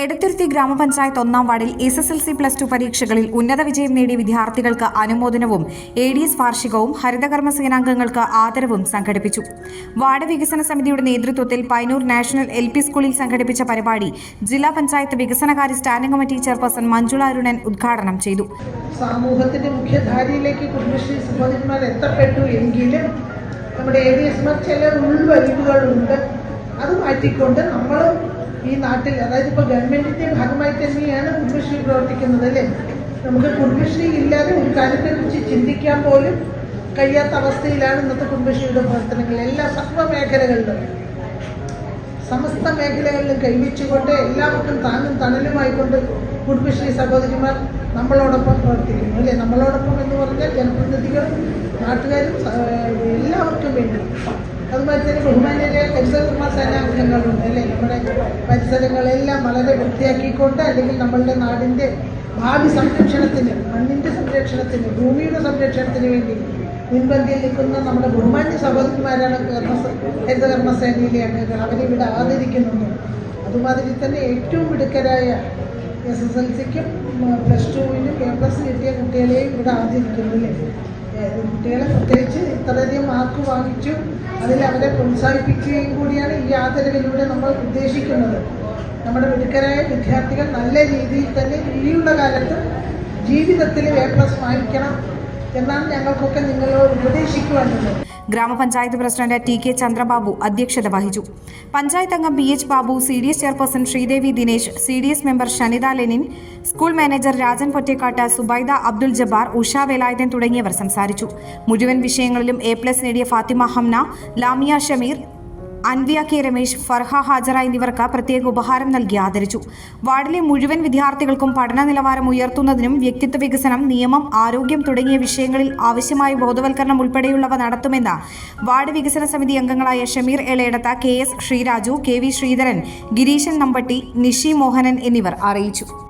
എടത്തുരുത്തി ഗ്രാമപഞ്ചായത്ത് ഒന്നാം വാർഡിൽ S S L C plus two പരീക്ഷകളിൽ ഉന്നത വിജയം നേടിയ വിദ്യാർത്ഥികൾക്ക് അനുമോദനവും എ ഡി എസ് വാർഷികവും ഹരിതകർമ്മ സേനാംഗങ്ങൾക്ക് ആദരവും സംഘടിപ്പിച്ചു. വാർഡ് വികസന സമിതിയുടെ നേതൃത്വത്തിൽ പൈനൂർ നാഷണൽ എൽ പി സ്കൂളിൽ സംഘടിപ്പിച്ച പരിപാടി ജില്ലാ പഞ്ചായത്ത് വികസനകാര്യ standing committee chairperson Manjula Arunan ഉദ്ഘാടനം ചെയ്തു. സമൂഹത്തിന്റെ മുഖ്യധാരയിലേക്ക് കുടുംബശ്രീ എത്തപ്പെട്ടു എങ്കിലും നമ്മുടെ ചില ഉൾവലിവുകളുണ്ട്. അത് മാറ്റിക്കൊണ്ട് നമ്മളും ഈ നാട്ടിൽ അതായത് ഇപ്പോൾ ഗവൺമെന്റിന്റെ ഭാഗമായി തന്നെയാണ് കുടുംബശ്രീ പ്രവർത്തിക്കുന്നത് അല്ലേ? നമുക്ക് കുടുംബശ്രീ ഇല്ലാതെ ഒരു കാര്യത്തെക്കുറിച്ച് ചിന്തിക്കാൻ പോലും കഴിയാത്ത അവസ്ഥയിലാണ് ഇന്നത്തെ കുടുംബശ്രീയുടെ പ്രവർത്തനങ്ങൾ. എല്ലാ സർവ മേഖലകളിലും സമസ്ത മേഖലകളിലും കൈവച്ചുകൊണ്ട് എല്ലാവർക്കും താങ്ങും തണലുമായിക്കൊണ്ട് കുടുംബശ്രീ സഹോദരിമാർ നമ്മളോടൊപ്പം പ്രവർത്തിക്കുന്നു അല്ലേ? നമ്മളോടൊപ്പം എന്ന് പറഞ്ഞാൽ ജനപ്രതിനിധികളും നാട്ടുകാരും എല്ലാവർക്കും വേണ്ടി. അതുപോലെ തന്നെ ബഹുമാന്യരെ ഹരിതകർമ്മ സേനാംഗങ്ങളുണ്ട് അല്ലേ? നമ്മുടെ പരിസരങ്ങളെല്ലാം വളരെ വൃത്തിയാക്കിക്കൊണ്ട് അല്ലെങ്കിൽ നമ്മളുടെ നാടിന്റെ ഭാവി സംരക്ഷണത്തിന് മണ്ണിന്റെ സംരക്ഷണത്തിന് ഭൂമിയുടെ സംരക്ഷണത്തിന് വേണ്ടി മുൻപന്തിയിൽ നിൽക്കുന്ന നമ്മുടെ ബഹുമാന്യ സഹോദരന്മാരാണ് കർമ്മ സ- ഹരിതകർമ്മ അംഗങ്ങൾ. അവരെ ഇവിടെ ആദരിക്കുന്നുണ്ട്. അതുമാതിരി തന്നെ ഏറ്റവും മിടുക്കരായ എസ് എസ് എൽ സിക്കും പ്ലസ് ടുവിനും എ പ്ലസ് കിട്ടിയ കുട്ടികളെയും ഇവിടെ ആദരിക്കുന്നു അല്ലേ? ഏത് കുട്ടികളെ പ്രത്യേകിച്ച് ഇത്രയധികം മാർക്ക് വാങ്ങിച്ചു അതിൽ അവരെ പ്രോത്സാഹിപ്പിക്കുകയും കൂടിയാണ് ഈ ആദരവിലൂടെ നമ്മൾ ഉദ്ദേശിക്കുന്നത്. നമ്മുടെ മിടുക്കരായ വിദ്യാർത്ഥികൾ നല്ല രീതിയിൽ തന്നെ ഇനിയുള്ള കാലത്ത് ജീവിതത്തിൽ എ പ്ലസ് വാങ്ങിക്കണം എന്നാണ് ഞങ്ങൾക്കൊക്കെ നിങ്ങളോട് ഉപദേശിക്കുവാനുള്ളത്. ഗ്രാമപഞ്ചായത്ത് പ്രസിഡന്റ് ടി കെ ചന്ദ്രബാബു അധ്യക്ഷത വഹിച്ചു. പഞ്ചായത്ത് അംഗം P H Babu C D S chairperson Sreedevi Dinesh C D S member Shanitha Lenin school manager Rajan Pottekkatt Subaida Abdul Jabbar Usha Velayudhan തുടങ്ങിയവർ സംസാരിച്ചു. മുഴുവൻ വിഷയങ്ങളിലും എ പ്ലസ് നേടിയ ഫാത്തിമ ഹംന ലാമിയ ഷമീർ അൻവിയ കെ രമേശ് ഫർഹ ഹാജറ എന്നിവർക്ക് പ്രത്യേക ഉപഹാരം നൽകി ആദരിച്ചു. വാർഡിലെ മുഴുവൻ വിദ്യാർത്ഥികൾക്കും പഠന നിലവാരം ഉയർത്തുന്നതിനും വ്യക്തിത്വ വികസനം നിയമം ആരോഗ്യം തുടങ്ങിയ വിഷയങ്ങളിൽ ആവശ്യമായ ബോധവൽക്കരണം ഉൾപ്പെടെയുള്ളവ നടത്തുമെന്ന് വാർഡ് വികസന സമിതി അംഗങ്ങളായ Shameer Eledath K S Sreeraju K V Sreedharan Gireesan Nambatti Nishi Mohanan എന്നിവർ അറിയിച്ചു.